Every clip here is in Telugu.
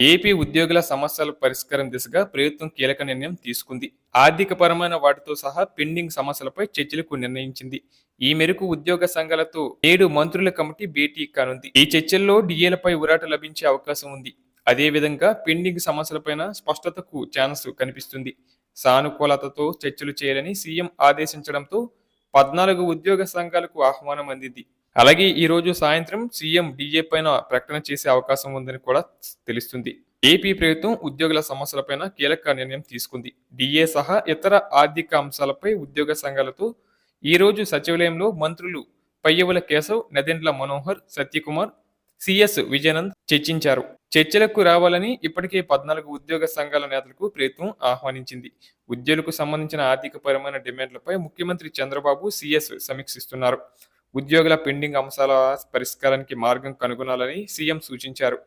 ఏపీ ఉద్యోగుల సమస్యల పరిష్కారం దిశగా ప్రభుత్వం కీలక నిర్ణయం తీసుకుంది. ఆర్థిక పరమైన వాటితో సహా పెండింగ్ సమస్యలపై చర్చలకు నిర్ణయించింది. ఈ మేరకు ఉద్యోగ సంఘాలతో ఏడు మంత్రుల కమిటీ భేటీ కానుంది. ఈ చర్చల్లో డిఏలపై ఉరాట లభించే అవకాశం ఉంది. అదేవిధంగా పెండింగ్ సమస్యలపైన స్పష్టతకు ఛాన్స్ కనిపిస్తుంది. సానుకూలతతో చర్చలు చేయాలని సీఎం ఆదేశించడంతో పద్నాలుగు ఉద్యోగ సంఘాలకు ఆహ్వానం అందింది. అలాగే ఈ రోజు సాయంత్రం సీఎం డిఏ పైన ప్రకటన చేసే అవకాశం ఉందని కూడా తెలుస్తుంది. ఏపీ ప్రభుత్వం ఉద్యోగుల సమస్యలపైన కీలక నిర్ణయం తీసుకుంది. డిఏ సహా ఇతర ఆర్థిక అంశాలపై ఉద్యోగ సంఘాలతో ఈ రోజు సచివాలయంలో మంత్రులు పయ్యవుల కేశవ్ నదెండ్ల మనోహర్ సత్యకుమార్ సిఎస్ విజయనంద్ చర్చించారు. చర్చలకు రావాలని ఇప్పటికే పద్నాలుగు ఉద్యోగ సంఘాల నేతలకు ప్రభుత్వం ఆహ్వానించింది. ఉద్యోగులకు సంబంధించిన ఆర్థిక పరమైన డిమాండ్లపై ముఖ్యమంత్రి చంద్రబాబు సిఎస్ సమీక్షిస్తున్నారు. ఉద్యోగుల పెండింగ్ అంశాల పరిష్కారానికి మార్గం కనుగొనాలని సీఎం సూచించారు.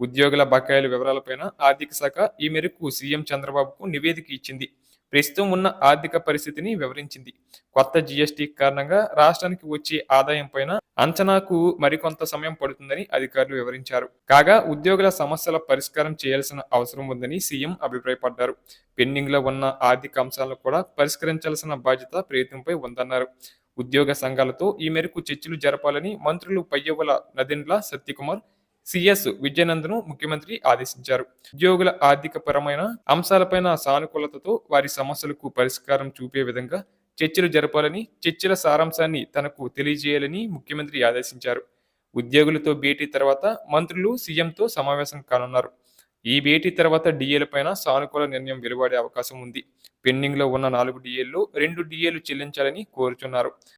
ఉద్యోగుల బకాయిల వివరాలపైన ఆర్థిక శాఖ ఈ మేరకు సీఎం చంద్రబాబుకు నివేదిక ఇచ్చింది. ప్రస్తుతం ఉన్న ఆర్థిక పరిస్థితిని వివరించింది. కొత్త జీఎస్టీ కారణంగా రాష్ట్రానికి వచ్చే ఆదాయం పైన అంచనాకు మరికొంత సమయం పడుతుందని అధికారులు వివరించారు. కాగా ఉద్యోగుల సమస్యల పరిష్కారం చేయాల్సిన అవసరం ఉందని సీఎం అభిప్రాయపడ్డారు. పెండింగ్లో ఉన్న ఆర్థిక అంశాలను కూడా పరిష్కరించాల్సిన బాధ్యత ప్రభుత్వంపై ఉందన్నారు. ఉద్యోగ సంఘాలతో ఈ మేరకు చర్చలు జరపాలని మంత్రులు పయ్యవల నదిండ్ల సత్యకుమార్ సిఎస్ విజయనందను ముఖ్యమంత్రి ఆదేశించారు. ఉద్యోగుల ఆర్థిక పరమైన అంశాలపైన సానుకూలతతో వారి సమస్యలకు పరిష్కారం చూపే విధంగా చర్చలు జరపాలని చర్చల సారాంశాన్ని తనకు తెలియజేయాలని ముఖ్యమంత్రి ఆదేశించారు. ఉద్యోగులతో భేటీ తర్వాత మంత్రులు సీఎంతో సమావేశం కానున్నారు. ఈ భేటీ తర్వాత డిఏలపైన సానుకూల నిర్ణయం వెలువడే అవకాశం ఉంది. పెండింగ్లో ఉన్న నాలుగు డిఏల్లో రెండు డిఏలు చెల్లించాలని కోరుచున్నారు.